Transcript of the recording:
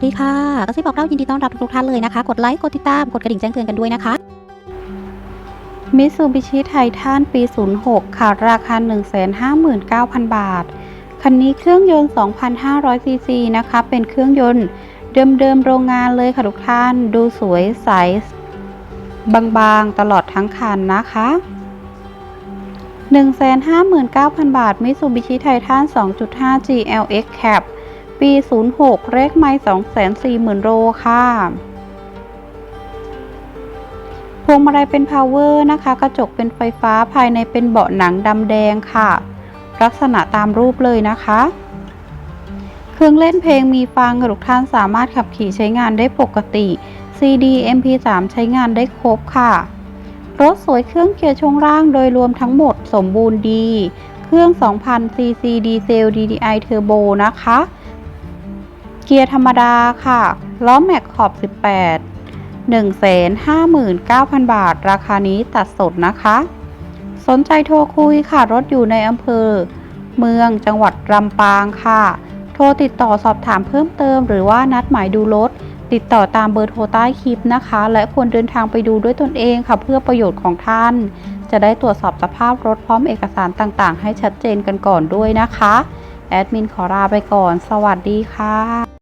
วัสดีค่ะกระซิบบอกเล่ายินดีต้อนรับทุกท่านเลยนะคะ กดไลค์กดติดตามกดกระดิ่งแจ้งเตือนกันด้วยนะคะมิตซูบิชิไททันปี 06 ค่ะ ราคา 159,000 บาท คันนี้เครื่องยนต์ 2,500 ซีซีนะคะ เป็นเครื่องยนต์เดิมๆโรงงานเลยค่ะทุกท่าน ดูสวยใส บางๆ ตลอดทั้งคันนะคะ 159,000 บาทมิตซูบิชิไททัน2.5 GLX Cab ปี 06 เลขไมล์240,000 โลค่ะพวงมาลัยเป็นพาวเวอร์นะคะ กระจกเป็นไฟฟ้าภายในเป็นเบาะหนังดำแดงค่ะ ลักษณะตามรูปเลยนะคะ เครื่องเล่นเพลงมีฟังทุกท่านสามารถขับขี่ใช้งานได้ปกติ CD MP3 ใช้งานได้ครบค่ะ รถสวยเครื่องเกียร์ช่วงล่างโดยรวมทั้งหมดสมบูรณ์ดี เครื่อง 2,000 cc ดีเซล DDI Turbo นะคะ กียร์ธรรมดาค่ะ ล้อแม็กขอบ 18 159,000 บาท ราคานี้ตัดสดนะคะ สนใจโทรคุยค่ะ รถอยู่ในอำเภอ เมืองจังหวัดลำปางค่ะ โทรติดต่อสอบถามเพิ่มเติม หรือว่านัดหมายดูรถ ติดต่อตามเบอร์โทรใต้คลิปนะคะ และควรเดินทางไปดูด้วยตนเองค่ะ เพื่อประโยชน์ของท่าน จะได้ตรวจสอบสภาพรถพร้อมเอกสารต่างๆ ให้ชัดเจนกันก่อนด้วยนะคะ แอดมินขอลาไปก่อน สวัสดีค่ะ